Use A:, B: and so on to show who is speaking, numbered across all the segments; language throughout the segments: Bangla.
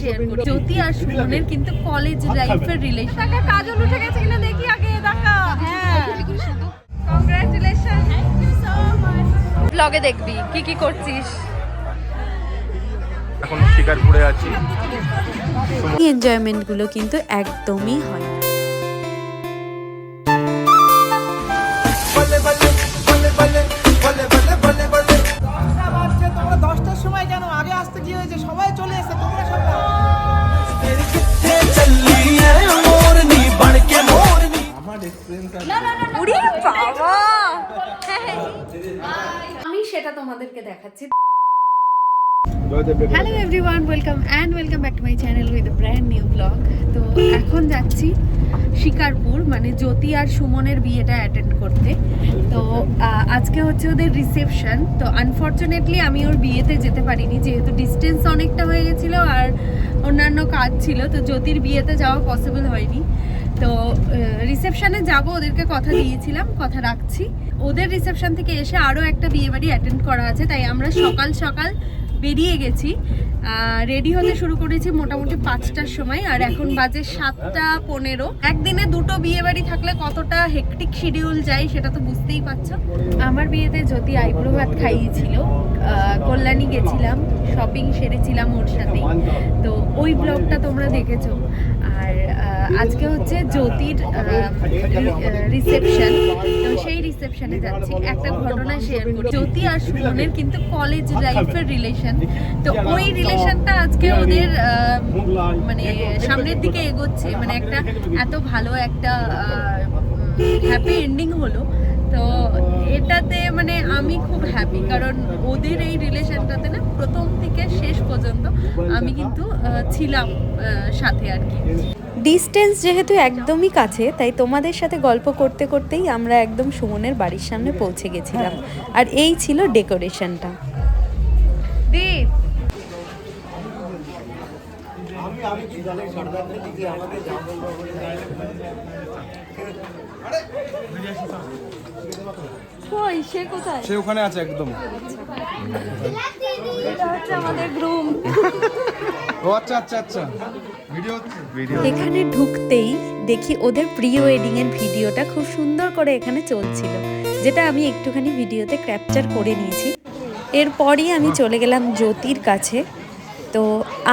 A: শেয়ার করি জ্যোতি আর সুমনের কিন্তু কলেজ লাইফের রিলেশন কাজল উঠে গেছে কিনা দেখি আগে দেখা। হ্যাঁ। কংগ্রাচুলেশন ব্লগে দেখবি কি কি করছিস?
B: এখন শিকারপুরে আছি।
C: এই এনজয়মেন্টগুলো কিন্তু একদমই হয়
A: তোমাদেরকে দেখাচ্ছি। Hello everyone welcome and welcome back to my channel with brand new blog তো এখন যাচ্ছি শিকারপুর মানে জ্যোতি আর সুমনের বিয়েটা অ্যাটেন্ড করতে। তো আজকে হচ্ছে ওদের রিসেপশন তো আনফর্চুনেটলি আমি ওর বিয়েতে যেতে পারিনি, যেহেতু ডিস্টেন্স অনেকটা হয়ে গেছিল আর অন্যান্য কাজ ছিল, তো জ্যোতির বিয়েতে যাওয়া পসিবল হয়নি। তো রিসেপশনে যাব, ওদেরকে কথা দিয়েছিলাম, কথা রাখছি। ওদের রিসেপশন থেকে এসে আরও একটা বিয়ে বাড়ি অ্যাটেন্ড করা আছে, তাই আমরা সকাল সকাল বেরিয়ে গেছি। রেডি হতে শুরু করেছি মোটামুটি পাঁচটার সময়, আর এখন বাজে সাতটা পনেরো। একদিনে দুটো বিয়ে বাড়ি থাকলে কতটা হেকটিক শিডিউল যায় সেটা তো বুঝতেই পারছ। আমার বিয়েতে যদি আইব্রো ভাত খাইয়েছিল কল্যাণী গেছিলাম শপিং সেরেছিলাম ওর সাথেই তো ওই ব্লগটা তোমরা দেখেছ। আর আজকে হচ্ছে জ্যোতির রিসেপশন তো সেই রিসেপশনে যাচ্ছি। একটা ঘটনা শেয়ার করি জ্যোতি আর সুমনের কিন্তু কলেজ লাইফের রিলেশন তো ওই রিলেশনটা আজকে ওদের মানে সামনের দিকে এগোচ্ছে। মানে একটা এত ভালো একটা হ্যাপি এন্ডিং হলো। তো এটাতে মানে আমি খুব হ্যাপি কারণ ওদের এই রিলেশনটাতে না প্রথম থেকে শেষ পর্যন্ত আমি কিন্তু ছিলাম সাথে আর কি।
C: ডিস্টেন্স যেহেতু একদমই কাছে তাই তোমাদের সাথে গল্প করতে করতেই আমরা একদম সুমনের বাড়ির সামনে পৌঁছে গেছিলাম। আর এই ছিল ডেকোরেশনটা।
A: দীপ! কই সে কোথায়?
B: সে ওখানে আছে একদম।
A: এটা হচ্ছে আমাদের গ্রুম
B: ও আচ্ছা আচ্ছা আচ্ছা। Video video.
C: এখানে ঢুকতেই দেখি ওদের প্রি ওয়েডিং এর ভিডিওটা খুব সুন্দর করে এখানে চলছিল যেটা আমি একটুখানি ভিডিওতে ক্যাপচার করে নিয়েছি। এরপরই আমি চলে গেলাম জ্যোতির কাছে। তো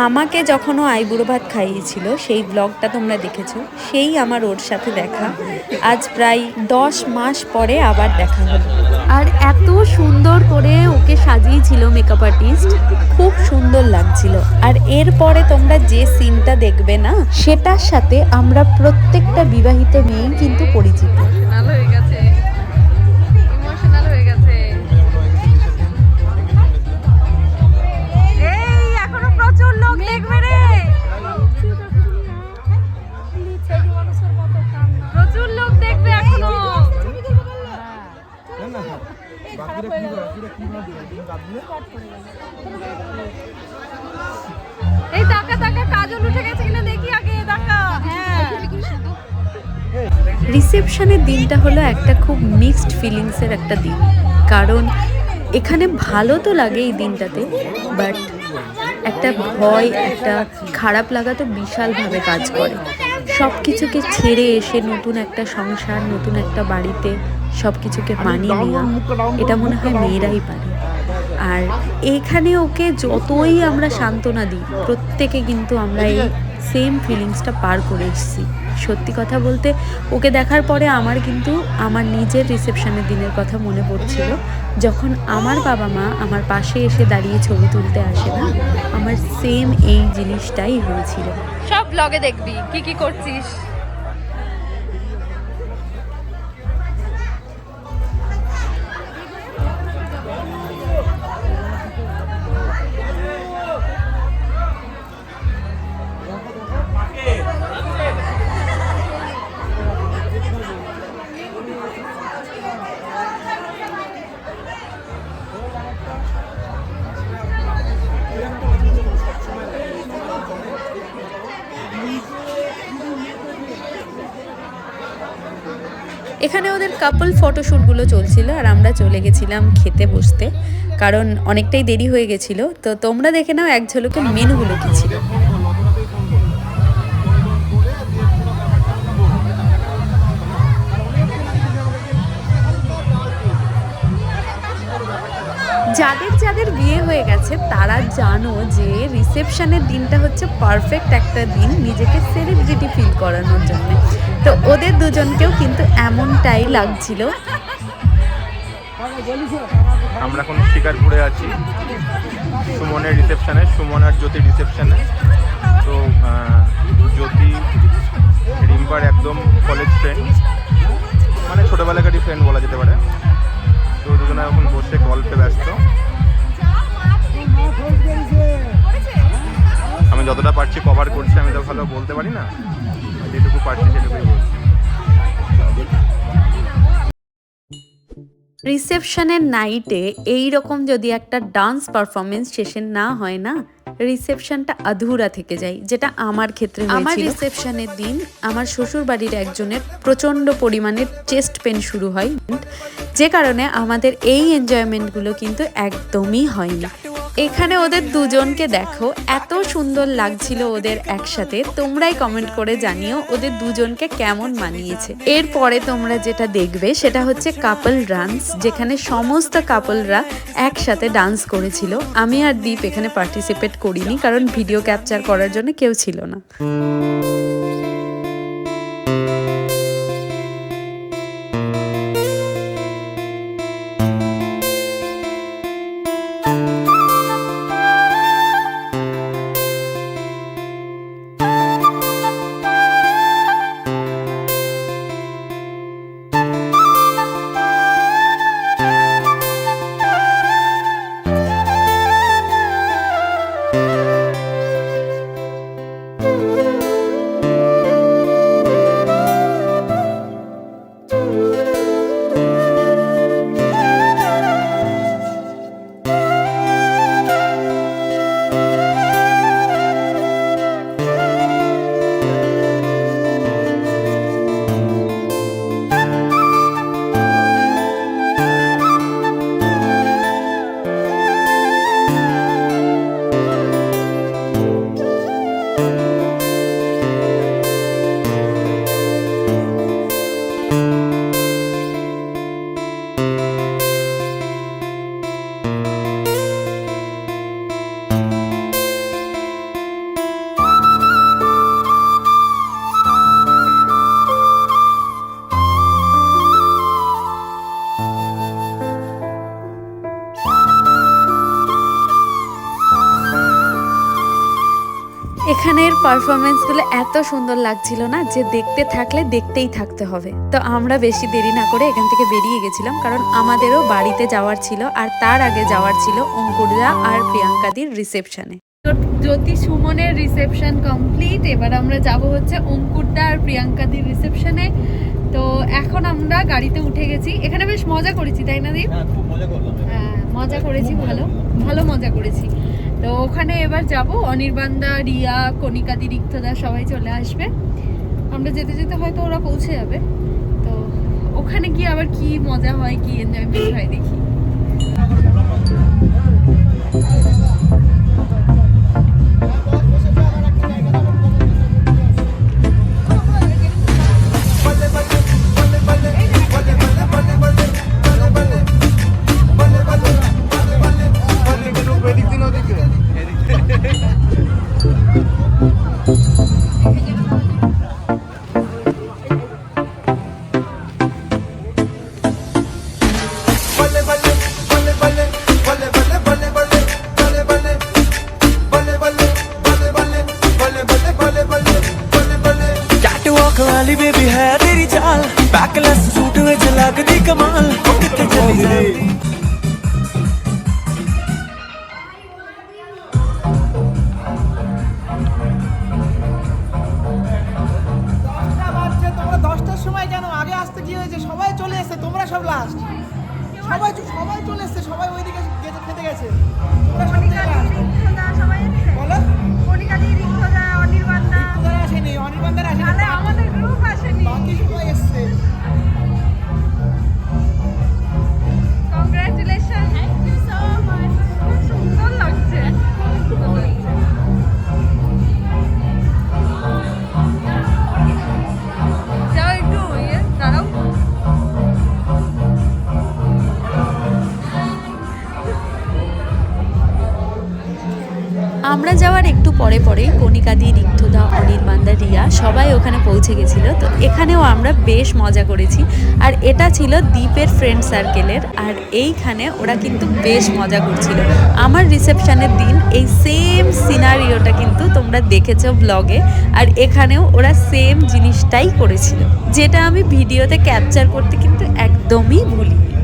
C: আমাকে যখন ও আইবুড়ো ভাত খাইয়েছিল, সেই ব্লগটা তোমরা দেখেছ, সেই আমার ওর সাথে দেখা। আজ প্রায় দশ মাস পরে আবার দেখা হলো। আর এত সুন্দর করে ওকে সাজিয়েছিল মেকআপ আর্টিস্ট খুব সুন্দর লাগছিল। আর এরপরে তোমরা যে সিনটা দেখবে না, সেটার সাথে আমরা প্রত্যেকটা বিবাহিত মেয়েই কিন্তু পরিচিত।
A: ইমোশনাল হয়ে গেছে
C: মিক্সড ফিলিংসের একটা দিন। কারণ এখানে ভালো তো লাগে এই দিনটাতে বাট একটা ভয় একটা খারাপ লাগা তো বিশালভাবে কাজ করে। সব কিছুকে ছেড়ে এসে নতুন একটা সংসার নতুন একটা বাড়িতে সব কিছুকে মানিয়ে নেওয়া এটা মনে হয় মেয়েরাই পারে। আর এখানে ওকে যতই আমরা সান্ত্বনা দিই প্রত্যেকে কিন্তু আমরা এই সেম ফিলিংসটা পার করে এসেছি। সত্যি কথা বলতে, ওকে দেখার পরে আমার কিন্তু আমার নিজের রিসেপশনের দিনের কথা মনে পড়ছিল। যখন আমার বাবা মা আমার পাশে এসে দাঁড়িয়ে ছবি তুলতে আসে না, আমার সেম এই জিনিসটাই হয়েছিল।
A: সব ব্লগে দেখবি, কি কি করছিস?
C: এখানে ওদের কাপল ফটোশ্যুটগুলো চলছিল আর আমরা চলে গেছিলাম খেতে বসতে। কারণ অনেকটাই দেরি হয়ে গেছিল। তো তোমরা দেখে নাও এক ঝলকে মেনুগুলো কী ছিল।
A: হয়ে গেছে, তারা জানো যে রিসেপশনের দিনটা হচ্ছে পারফেক্ট একটা দিন নিজেকে সেলিব্রিটি ফিল করানোর জন্য। তো ওদের দুজনকেও কিন্তু এমনটাই লাগছিল।
D: আমরা এখন শিকারপুরে আছি, সুমনের রিসেপশনে সুমন আর জ্যোতি রিসেপশনে তো জ্যোতি, রিম্পার একদম কলেজ ফ্রেন্ড মানে ছোটোবেলাকারই ফ্রেন্ড বলা যেতে পারে। দুজনে এখন বসে গল্পে ব্যস্ত। আমি যতটা পারছি কভার করছি, আমি তো ভালো বলতে পারি না। যেটুকু পারছি সেটুকুই বলছি।
A: রিসেপশনের নাইটে এই রকম যদি একটা ডান্স পারফরমেন্স শেষে না হয় না রিসেপশনটা আধুরা থেকে যায়, যেটা আমার ক্ষেত্রে আমার রিসেপশনের দিন আমার শ্বশুর বাড়ির একজনের প্রচণ্ড পরিমাণে চেস্ট পেন শুরু হয়। যে কারণে আমাদের এই এনজয়মেন্টগুলো কিন্তু একদমই হয়নি। এখানে ওদের দুজনকে দেখো, এত সুন্দর লাগছিল ওদের একসাথে। তোমরাই কমেন্ট করে জানিও ওদের দুজনকে কেমন মানিয়েছে। এরপরে তোমরা যেটা দেখবে, সেটা হচ্ছে কাপল ডান্স যেখানে সমস্ত কাপলরা একসাথে ডান্স করেছিল। আমি আর দীপ এখানে পার্টিসিপেট করিনি, কারণ ভিডিও ক্যাপচার করার জন্য কেউ ছিল না। এখানের পারফরমেন্সগুলো এত সুন্দর লাগছিল না যে দেখতে থাকলে দেখতেই থাকতে হবে। তো আমরা বেশি দেরি না করে এখান থেকে বেরিয়ে গেছিলাম কারণ আমাদেরও বাড়িতে যাওয়ার ছিল আর তার আগে যাওয়ার ছিল অঙ্কুরদা আর প্রিয়াঙ্কাদির রিসেপশনে
E: জ্যোতি সুমনের রিসেপশন কমপ্লিট এবার আমরা যাব হচ্ছে অঙ্কুরদা আর প্রিয়াঙ্কাদির রিসেপশনে তো এখন আমরা গাড়িতে উঠে গেছি। এখানে বেশ মজা করেছি তাই না দীপ? হ্যাঁ মজা করেছি ভালো ভালো মজা করেছি। তো ওখানে এবার যাব। অনির্বাণদা, রিয়া কণিকাদি রিক্তদা সবাই চলে আসবে। আমরা যেতে যেতে হয়তো ওরা পৌঁছে যাবে। তো ওখানে গিয়ে আবার কি মজা হয়, কি এনজয়মেন্ট হয় দেখি।
F: সবাই সবাই চলে এসছে সবাই ওইদিকে খেতে গেছে।
C: আমরা যাওয়ার একটু পরে পরেই কণিকাদি রিক্তদা অনির্বাণদা রিয়া সবাই ওখানে পৌঁছে গেছিল। তো এখানেও আমরা বেশ মজা করেছি। আর এটা ছিল দ্বীপের ফ্রেন্ড সার্কেলের আর এইখানে ওরা কিন্তু বেশ মজা করছিল। আমার রিসেপশনের দিন এই সেম সিনারিওটা কিন্তু তোমরা দেখেছ ব্লগে আর এখানেও ওরা সেম জিনিসটাই করেছিল। যেটা আমি ভিডিওতে ক্যাপচার করতে কিন্তু একদমই ভুলিনি।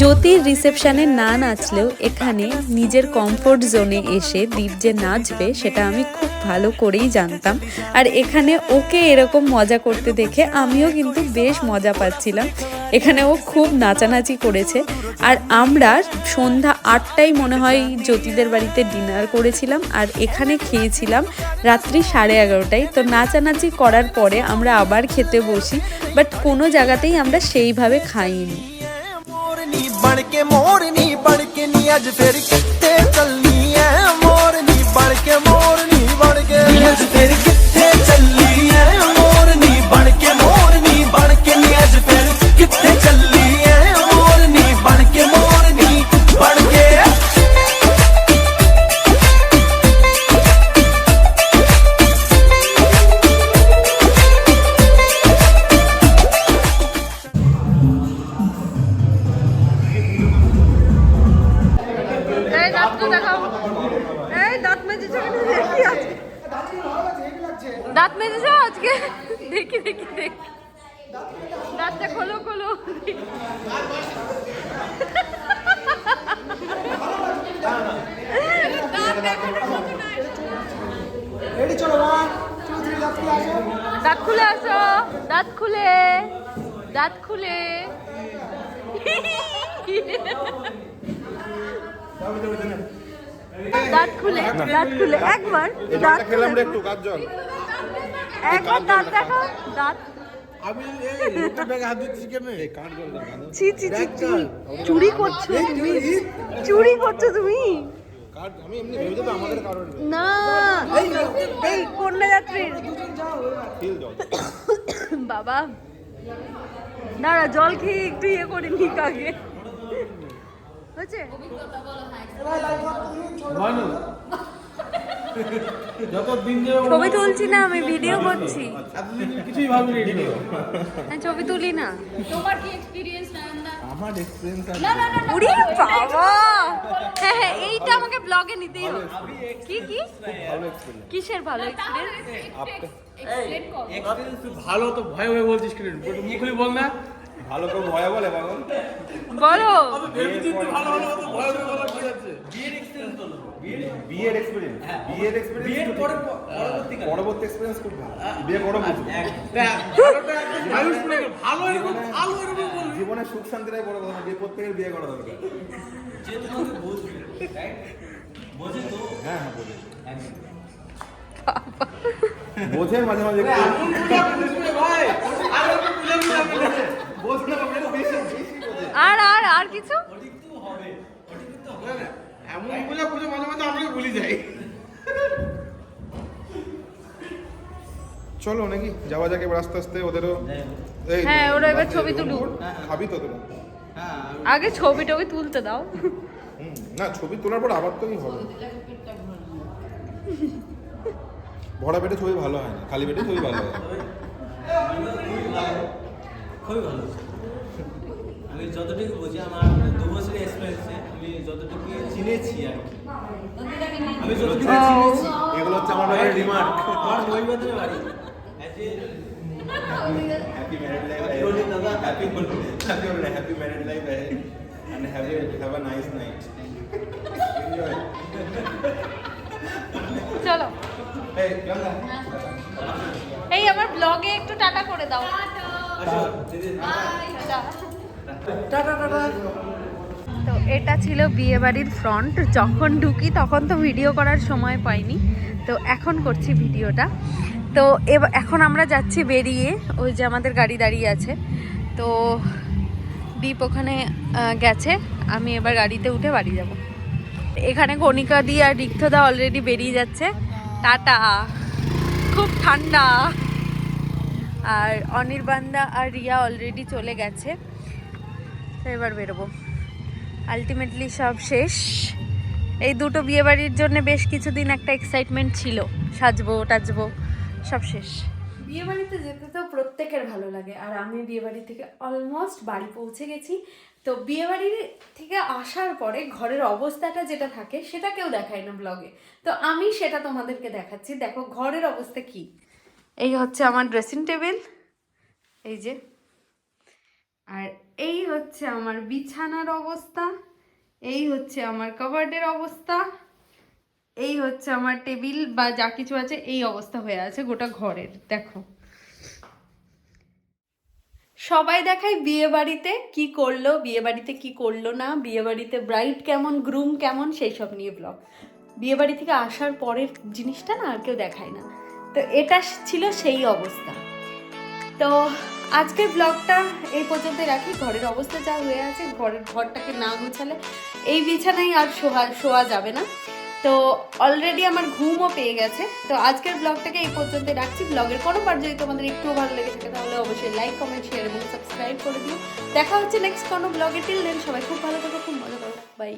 C: জ্যোতির রিসেপশানে না নাচলেও এখানে নিজের কমফোর্ট জোনে এসে দীপ যে নাচবে, সেটা আমি খুব ভালো করেই জানতাম। আর এখানে ওকে এরকম মজা করতে দেখে আমিও কিন্তু বেশ মজা পাচ্ছিলাম। এখানে ও খুব নাচানাচি করেছে। আর আমরা সন্ধ্যা আটটায় মনে হয় জ্যোতিদের বাড়িতে ডিনার করেছিলাম আর এখানে খেয়েছিলাম রাত্রি সাড়ে এগারোটায়। তো নাচানাচি করার পরে আমরা আবার খেতে বসি বাট কোনো জায়গাতেই আমরা সেইভাবে খাইনি।
E: ਬਣ ਕੇ ਮੋਰਨੀ ਬਣ ਕੇ ਨਹੀਂ ਅੱਜ ਫਿਰ ਕਿੱਥੇ ਚੱਲਨੀ ਐ? ਮੋਰਨੀ ਬਣ ਕੇ ਮੋਰਨੀ ਬਣ ਕੇ ਨੀ ਅੱਜ ਫਿਰ
A: দাঁত মেজেছো আজকে। দেখি দেখি দেখি। দাঁতটা খোলো খোলো।
F: থ্রি যাত্রী আসো।
A: দাঁত খুলে আসো দাঁত খুলে দাঁত খুলে। দাঁত খুলে দাঁত খুলে একবার দাঁত
D: খেলাম রে একটু কাজ জল
A: একবার দাঁত দেখো দাঁত।
B: আমি এই ব্যাগে হাত দিচ্ছি কেন কাঠ জল
A: ছি ছি ছি ছি। চুরি করছ তুমি। চুরি? করছ তুমি।
B: কাঠ আমি এমনি ভেবেছি তো আমাদের কারণ
A: না। এই কন্যা যাত্রীর। বাবা। দাঁড়া জল খেয়ে একটু ইয়ে করে নি আগে হয়েছে? ছবি তুলছি না আমি ভিডিও করছি।
B: কিছুই ভাবিনি রেডিও
A: হ্যাঁ, ছবি তুলি না।
B: আমার? এক্সপিরিয়েন্স
A: উড়ি বাবা! হ্যাঁ হ্যাঁ এইটা আমাকে ব্লগে নিতেই হবে। কি কি? কিসের ভালো এক্সপিরিয়েন্স
B: ভালো তো ভয় ভয় বলছিস কেন? একটু মুখ খুলে বল না।
D: ভালো কেউ ভয় বলে পাগল
A: বলো।
D: বিয়ের এক্সপিরিয়েন্স বিয়ের এক্সপিরিয়েন্স পরবর্তী এক্সপিরিয়েন্স খুব ভালো। বিয়ে
B: ভালো এরকম ভালো এরকম
D: জীবনে সুখ শান্তিটাই বড় কথা বিয়ে প্রত্যেকের বিয়ে করা দরকার। হ্যাঁ হ্যাঁ বোঝে। বোঝে মাঝে মাঝে
B: বুঝে বুঝে।
A: আর আর আর কিছু?
B: এমন বুঝে বুঝে মাঝে মাঝে আমরা ভুলে যাই
D: চলো নাকি? যাওয়া যাক এবার আস্তে আস্তে ওদেরও
A: হ্যাঁ, ওরা এবার ছবি তুলুক।
D: খাবি তো তোরা
A: আগে ছবি টবি তুলতে দাও।
D: না ছবি তোলার পর আবার তো কি হবে। ভরা পেটে ছবি ভালো হয় না খালি পেটে ছবি ভালো হয়
G: খুবই ভালো। আমি যতটুকু বুঝি আমার দু বছরের এক্সপিরিয়েন্সে আমি যতটুকু চিনেছি আর কি। আমি যতটুকু চিনেছি।
D: এগুলো হচ্ছে আমার বাড়ির রিমার্ক
G: আমার মহিমাদের বাড়ি।
D: হ্যাপি ম্যারিড লাইফ
G: দাদা।
D: Happy happy happy married life and have have a nice night enjoy
A: চলো।
D: এই
A: আমার ব্লগে একটু টাটা করে দাও।
G: দিদি
A: তো এটা ছিল বিয়ে বাড়ির ফ্রন্ট যখন ঢুকি তখন তো ভিডিও করার সময় পাইনি। তো এখন করছি ভিডিওটা তো এখন আমরা যাচ্ছি বেরিয়ে। ওই যে আমাদের গাড়ি দাঁড়িয়ে আছে। তো দীপ ওখানে গেছে। আমি এবার গাড়িতে উঠে বাড়ি যাব। এখানে কণিকা দি আর রিক্তদা অলরেডি বেরিয়ে যাচ্ছে। টাটা। খুব ঠান্ডা। আর অনির্বাণদা আর রিয়া অলরেডি চলে গেছে। এবার বেরোবো। আলটিমেটলি সব শেষ। এই দুটো বিয়েবাড়ির জন্য বেশ কিছুদিন একটা এক্সাইটমেন্ট ছিল। সাজবো, টাজবো, সব শেষ। বিয়েবাড়িতে যেতে তো প্রত্যেকের ভালো লাগে। আর আমি বিয়েবাড়ি থেকে অলমোস্ট বাড়ি পৌঁছে গেছি। তো বিয়েবাড়ির থেকে আসার পরে ঘরের অবস্থাটা যেটা থাকে, সেটা কেউ দেখায় না ব্লগে তো আমি সেটা তোমাদেরকে দেখাচ্ছি। দেখো, ঘরের অবস্থা কি? এই হচ্ছে আমার ড্রেসিং টেবিল এই যে। আর এই হচ্ছে আমার বিছানার অবস্থা, এই হচ্ছে আমার কবার্ডের অবস্থা, এই হচ্ছে আমার টেবিল বা যা কিছু আছে, এই অবস্থা হয়ে আছে গোটা ঘরের, দেখো। সবাই দেখায় বিয়ে বাড়িতে কি করল বিয়ে বাড়িতে কি করল না বিয়ে বাড়িতে ব্রাইড কেমন গ্রুম কেমন, সেই সব নিয়ে ব্লগ বিয়ে বাড়ি থেকে আসার পরের জিনিসটা না আর কেউ দেখায় না। তো এটা ছিল সেই অবস্থা। তো আজকের ব্লগটা এই পর্যন্ত রাখি। ঘরের অবস্থা যা হয়ে আছে, ঘরের ঘরটাকে না গুছালে এই বিছানায় আর শোয়া শোয়া যাবে না। তো অলরেডি আমার ঘুমও পেয়ে গেছে। তো আজকের ব্লগটাকে এই পর্যন্ত রাখছি। ব্লগের কোনো পার্ট যদি তোমাদের একটুও ভালো লেগে থাকে, তাহলে অবশ্যই লাইক কমেন্ট শেয়ার এবং সাবস্ক্রাইব করে দিও। দেখা হচ্ছে নেক্সট কোনো ব্লগে টিল দেন সবাই খুব ভালো থাকো, খুব মজা করো। বাই